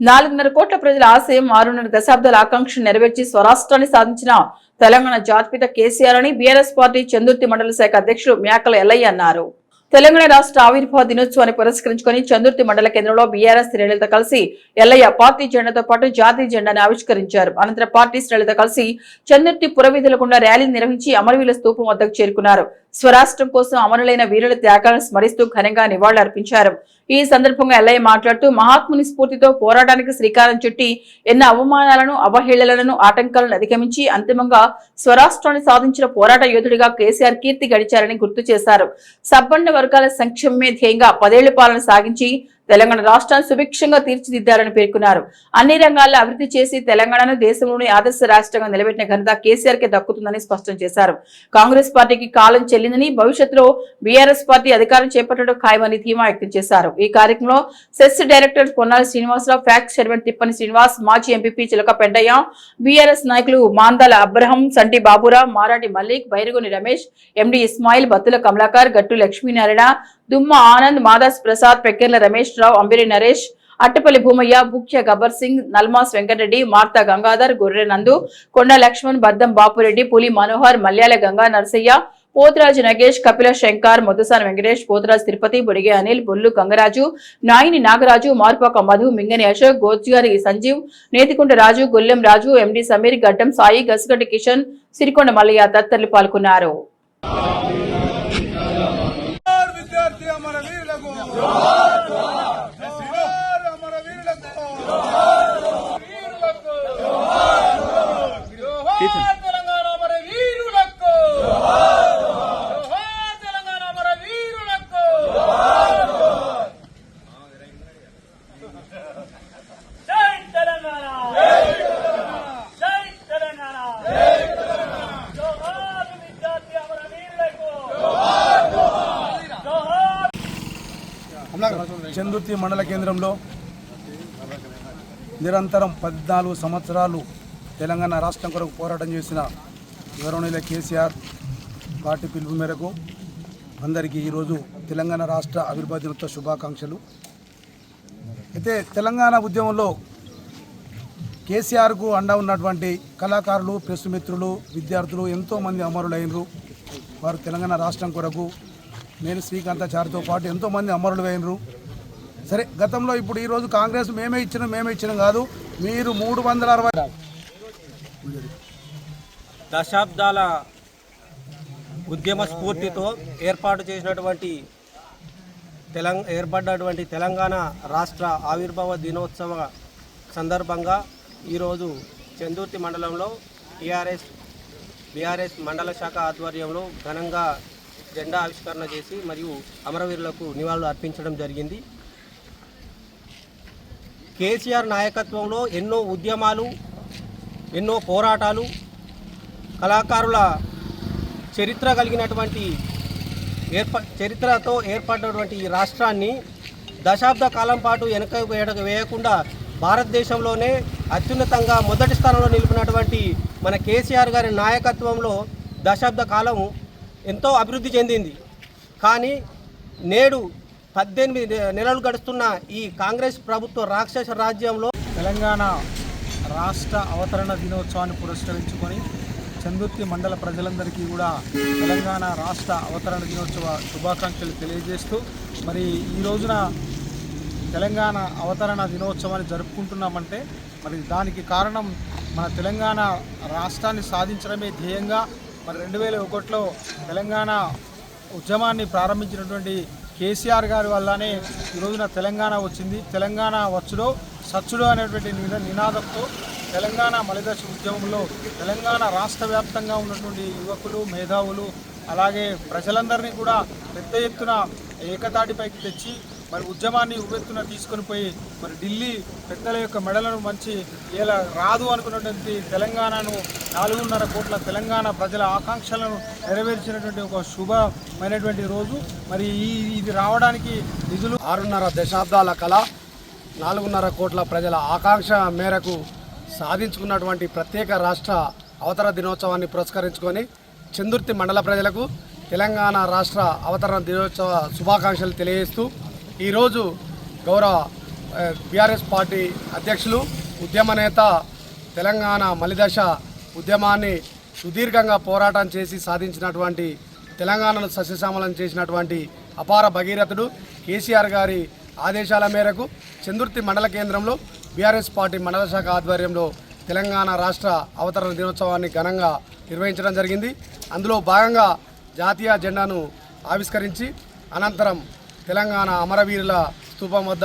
నాలుగున్నర కోట్ల ప్రజల ఆశయం ఆరున్నర దశాబ్దాల ఆకాంక్ష నెరవేర్చి స్వరాష్ట్రాన్ని సాధించిన తెలంగాణ జాతిపిత కేసీఆర్ అని బీఆర్ఎస్ పార్టీ చందుర్తి మండల శాఖ అధ్యక్షుడు మేకల ఎల్లయ్య అన్నారు. తెలంగాణ రాష్ట్ర ఆవిర్భావ దినోత్సవాన్ని పురస్కరించుకొని చందుర్తి మండల కేంద్రంలో బీఆర్ఎస్ శ్రేణులతో కలిసి ఎల్లయ్య పార్టీ జెండాతో పాటు జాతీయ జెండాను ఆవిష్కరించారు. అనంతరం పార్టీ శ్రేణులతో కలిసి చందుర్తి పురవీధుల గుండా ర్యాలీ నిర్వహించి అమరవీల స్తూపం వద్దకు చేరుకున్నారు. స్వరాష్ట్రం కోసం అమరులైన వీరుల త్యాగాలను స్మరిస్తూ ఘనంగా నివాళులర్పించారు. ఈ సందర్భంగా ఎల్లయ్య మాట్లాడుతూ మహాత్ముని స్ఫూర్తితో పోరాటానికి శ్రీకారం చుట్టి ఎన్నో అవమానాలను అవహేళనలను ఆటంకాలను అధిగమించి అంతిమంగా స్వరాష్ట్రాన్ని సాధించిన పోరాట యోధుడిగా కేసీఆర్ కీర్తి గడిచారని గుర్తు చేశారు. సబ్బండ వర్గాల సంక్షేమమే ధ్యేయంగా పదేళ్ళ పాలన సాగించి తెలంగాణ రాష్ట్రాన్ని సుభిక్షంగా తీర్చిదిద్దారని పేర్కొన్నారు. అన్ని రంగాల్లో అభివృద్ధి చేసి తెలంగాణను దేశంలోని ఆదర్శ రాష్ట్రంగా నిలబెట్టిన ఘనత కేసీఆర్ కే దక్కుతుందని స్పష్టం చేశారు. కాంగ్రెస్ పార్టీకి కాలం చెల్లిందని భవిష్యత్తులో బీఆర్ఎస్ పార్టీ అధికారం చేపట్టడం ఖాయమని ధీమా వ్యక్తం చేశారు. ఈ కార్యక్రమంలో CESS director Ponnala Srinivasa Rao FACS chairman Tippani Srinivas మాజీ ఎంపీపీ చిలక పెండయ్య బీఆర్ఎస్ నాయకులు మాందాల అబ్రహం సంటి బాబురా మారాటి మల్లిక్ బైరగొని రమేష్ ఎండి ఇస్మాయిల్ బత్తుల కమలాకర్ గట్టు లక్ష్మీనారాయణ దుమ్మ ఆనంద్ మాదాస్ ప్రసాద్ పెక్కెర్ల రమేష్ రావు అంబిరి నరేష్ అట్టపల్లి భూమయ్య ముఖ్య గబ్బర్ సింగ్ నల్మాస్ వెంకటరెడ్డి మార్తా గంగాధర్ గొర్రె నందు కొండ లక్ష్మణ్ బద్దం బాపురెడ్డి పులి మనోహర్ మల్యాల గంగా నరసయ్య పోతరాజు నగేష్ కపిల శంకర్ మధుసాన్ వెంకటేష్ పోతరాజు తిరుపతి బుడిగే అనిల్ బొల్లు గంగరాజు నాయిని నాగరాజు మార్పాక మధు మింగని అశోక్ గోజ్గారి సంజీవ్ నేతికుంట రాజు గొల్లెం రాజు ఎండి సమీర్ గడ్డం సాయి గసగడ్డి కిషన్ సిరికొండ మల్లయ్య తదితరులు పాల్గొన్నారు. Glory. చందుర్తి మండల కేంద్రంలో నిరంతరం పద్నాలుగు సంవత్సరాలు తెలంగాణ రాష్ట్రం కొరకు పోరాటం చేసిన గౌరవనీయుల కేసీఆర్ పార్టీ పిలుపు మేరకు అందరికీ ఈరోజు తెలంగాణ రాష్ట్ర అభివృద్ధి దినోత్సవ శుభాకాంక్షలు. అయితే తెలంగాణ ఉద్యమంలో కేసీఆర్కు అండ ఉన్నటువంటి కళాకారులు ప్రెస్ మిత్రులు విద్యార్థులు ఎంతోమంది అమరులైనరు. వారు తెలంగాణ రాష్ట్రం కొరకు నేను శ్రీకాంతాచారితో పాటు ఎంతోమంది అమరులు అయినరు సరే గతంలో ఇప్పుడు ఈరోజు కాంగ్రెస్ మేమే ఇచ్చినాం మేమే ఇచ్చినాం కాదు మీరు మూడు వందల అరవై దశాబ్దాల ఉద్యమ స్ఫూర్తితో ఏర్పాటు చేసినటువంటి తెలంగ ఏర్పడినటువంటి తెలంగాణ రాష్ట్ర ఆవిర్భావ దినోత్సవ సందర్భంగా ఈరోజు చందుర్తి మండలంలో టీఆర్ఎస్ బీఆర్ఎస్ మండల శాఖ ఆధ్వర్యంలో ఘనంగా జెండా ఆవిష్కరణ చేసి మరియు అమరవీరులకు నివాళులు అర్పించడం జరిగింది. కేసీఆర్ నాయకత్వంలో ఎన్నో ఉద్యమాలు ఎన్నో పోరాటాలు కళాకారుల చరిత్ర కలిగినటువంటి ఏర్ప చరిత్రతో ఏర్పడినటువంటి ఈ రాష్ట్రాన్ని దశాబ్ద కాలం పాటు వెనక వేయకుండా భారతదేశంలోనే అత్యున్నతంగా మొదటి స్థానంలో నిలిపినటువంటి మన కేసీఆర్ గారి నాయకత్వంలో దశాబ్ద కాలం ఎంతో అభివృద్ధి చెందింది. కానీ నేడు పద్దెనిమిది నెలలు గడుస్తున్న ఈ కాంగ్రెస్ ప్రభుత్వ రాక్షస రాజ్యంలో తెలంగాణ రాష్ట్ర అవతరణ దినోత్సవాన్ని పురస్కరించుకొని చందుర్తి మండల ప్రజలందరికీ కూడా తెలంగాణ రాష్ట్ర అవతరణ దినోత్సవ శుభాకాంక్షలు తెలియజేస్తూ మరి ఈ రోజున తెలంగాణ అవతరణ దినోత్సవాన్ని జరుపుకుంటున్నామంటే మరి దానికి కారణం మన తెలంగాణ రాష్ట్రాన్ని సాధించడమే ధ్యేయంగా మరి రెండు వేల ఒకటిలో తెలంగాణ ఉద్యమాన్ని ప్రారంభించినటువంటి కేసీఆర్ గారి వల్లనే ఈ రోజున తెలంగాణ వచ్చింది. తెలంగాణ వచ్చుడో సచ్చుడో అనేటువంటి నినాదంతో తెలంగాణ మలిదశ ఉద్యమంలో తెలంగాణ రాష్ట్ర వ్యాప్తంగా ఉన్నటువంటి యువకులు మేధావులు అలాగే ప్రజలందరినీ కూడా పెద్ద ఎత్తున ఏకతాటిపైకి తెచ్చి మరి ఉద్యమాన్ని ఉవ్వెత్తున తీసుకొని పోయి మరి ఢిల్లీ పెద్దల యొక్క మెడలను మంచి ఇలా రాదు అనుకున్నటువంటి తెలంగాణను నాలుగున్నర కోట్ల తెలంగాణ ప్రజల ఆకాంక్షలను నెరవేర్చినటువంటి ఒక శుభమైనటువంటి రోజు. మరి ఈ ఇది రావడానికి నిధులు ఆరున్నర దశాబ్దాల కళ నాలుగున్నర కోట్ల ప్రజల ఆకాంక్ష మేరకు సాధించుకున్నటువంటి ప్రత్యేక రాష్ట్ర అవతరణ దినోత్సవాన్ని పురస్కరించుకొని చందుర్తి మండల ప్రజలకు తెలంగాణ రాష్ట్ర అవతరణ దినోత్సవ శుభాకాంక్షలు తెలియజేస్తూ ఈరోజు గౌరవ బీఆర్ఎస్ పార్టీ అధ్యక్షులు ఉద్యమ నేత తెలంగాణ మలిదశ ఉద్యమాన్ని సుదీర్ఘంగా పోరాటం చేసి సాధించినటువంటి తెలంగాణను సస్యశ్యామలం చేసినటువంటి అపార భగీరథుడు కేసీఆర్ గారి ఆదేశాల మేరకు చందుర్తి మండల కేంద్రంలో బీఆర్ఎస్ పార్టీ మండల శాఖ ఆధ్వర్యంలో తెలంగాణ రాష్ట్ర అవతరణ దినోత్సవాన్ని ఘనంగా నిర్వహించడం జరిగింది. అందులో భాగంగా జాతీయ జెండాను ఆవిష్కరించి అనంతరం తెలంగాణ అమరవీరుల స్థూపం వద్ద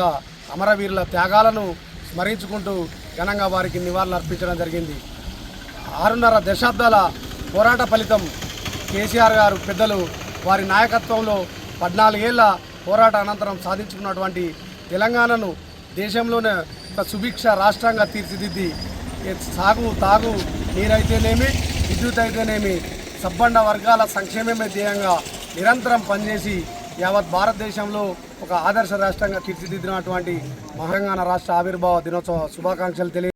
అమరవీరుల త్యాగాలను స్మరించుకుంటూ ఘనంగా వారికి నివాళులు అర్పించడం జరిగింది. ఆరున్నర దశాబ్దాల పోరాట ఫలితం కేసీఆర్ గారు పెద్దలు వారి నాయకత్వంలో పద్నాలుగేళ్ళ పోరాట అనంతరం సాధించుకున్నటువంటి తెలంగాణను దేశంలోనే ఒక సుభిక్ష రాష్ట్రంగా తీర్చిదిద్ది. సాగు తాగు నీరైతేనేమి విద్యుత్ అయితేనేమి సబ్బండ వర్గాల సంక్షేమమే ధ్యేయంగా నిరంతరం పనిచేసి యావత్ భారతదేశంలో ఒక ఆదర్శ రాష్ట్రంగా తీర్చిదిద్దినటువంటి మహంగాణ రాష్ట్ర ఆవిర్భావ దినోత్సవ శుభాకాంక్షలు తెలియ